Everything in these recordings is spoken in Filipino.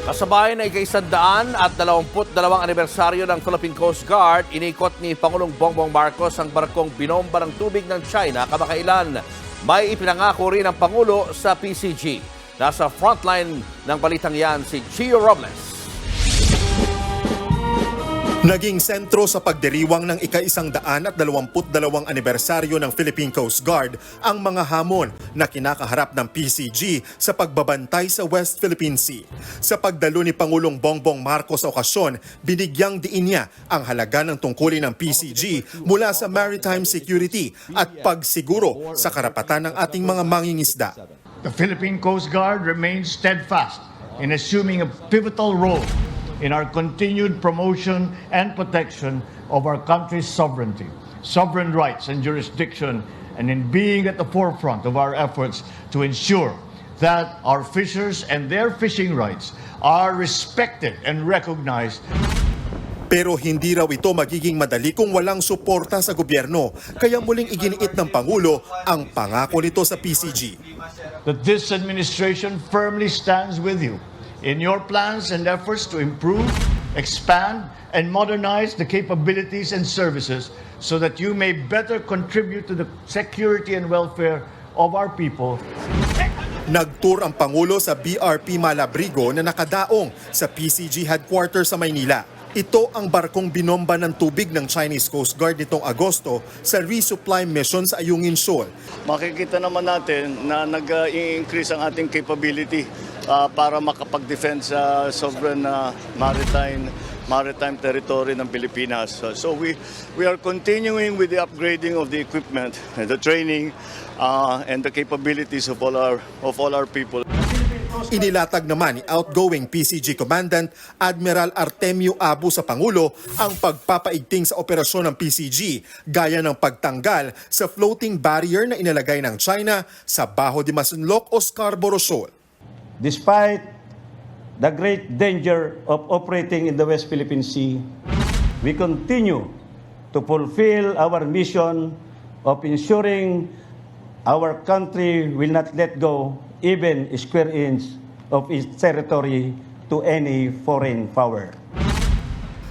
Kasabay na ikaisandaan at 22 anibersaryo ng Philippine Coast Guard, inikot ni Pangulong Bongbong Marcos ang barkong binomba ng tubig ng China kamakailan. May ipinangako rin ang Pangulo sa PCG. Nasa frontline ng balitang yan si Gio Robles. Naging sentro sa pagdiriwang ng ika-isang daan at dalawamput dalawang anibersaryo ng Philippine Coast Guard ang mga hamon na kinakaharap ng PCG sa pagbabantay sa West Philippine Sea. Sa pagdalo ni Pangulong Bongbong Marcos sa okasyon, binigyang diin niya ang halaga ng tungkulin ng PCG mula sa maritime security at pagsiguro sa karapatan ng ating mga mangingisda. The Philippine Coast Guard remains steadfast in assuming a pivotal role in our continued promotion and protection of our country's sovereignty, sovereign rights and jurisdiction, and in being at the forefront of our efforts to ensure that our fishers and their fishing rights are respected and recognized Pero hindi raw ito magiging madali kung walang suporta sa gobyerno. Kaya muling iginiit ng Pangulo ang pangako nito sa PCG. that this administration firmly stands with you in your plans and efforts to improve, expand, and modernize the capabilities and services so that you may better contribute to the security and welfare of our people Nagtour ang Pangulo sa BRP Malabrigo na nakadaong sa PCG headquarters sa Maynila. Ito ang barkong binomba ng tubig ng Chinese Coast Guard nitong Agosto sa resupply mission sa Ayungin Shoal. makikita naman natin na nag-i-increase ang ating capability ah, para makapag-defend sa sovereign na maritime maritime territory ng Pilipinas. So, we we are continuing with the upgrading of the equipment, and the training, ah, and the capabilities of all our of all our people. Inilatag naman ni outgoing PCG Commandant Admiral Artemio Abu sa Pangulo ang pagpapaigting sa operasyon ng PCG gaya ng pagtanggal sa floating barrier na inalagay ng China sa Bajo de Masinloc o Scarborough Shoal. Despite the great danger of operating in the West Philippine Sea, we continue to fulfill our mission of ensuring our country will not let go even a square inch of its territory to any foreign power.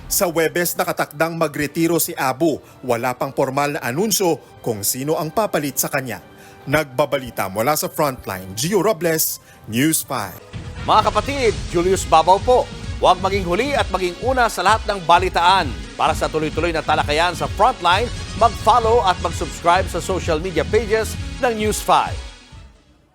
Sa Webes nakatakdang magretiro si Abu, wala pang formal na anunsyo kung sino ang papalit sa kanya. Nagbabalita mula sa frontline, Gio Robles, News 5. Mga kapatid, Julius Babaw po. Huwag maging huli at maging una sa lahat ng balitaan. Para sa tuloy-tuloy na talakayan sa Frontline, mag-follow at mag-subscribe sa social media pages ng News 5.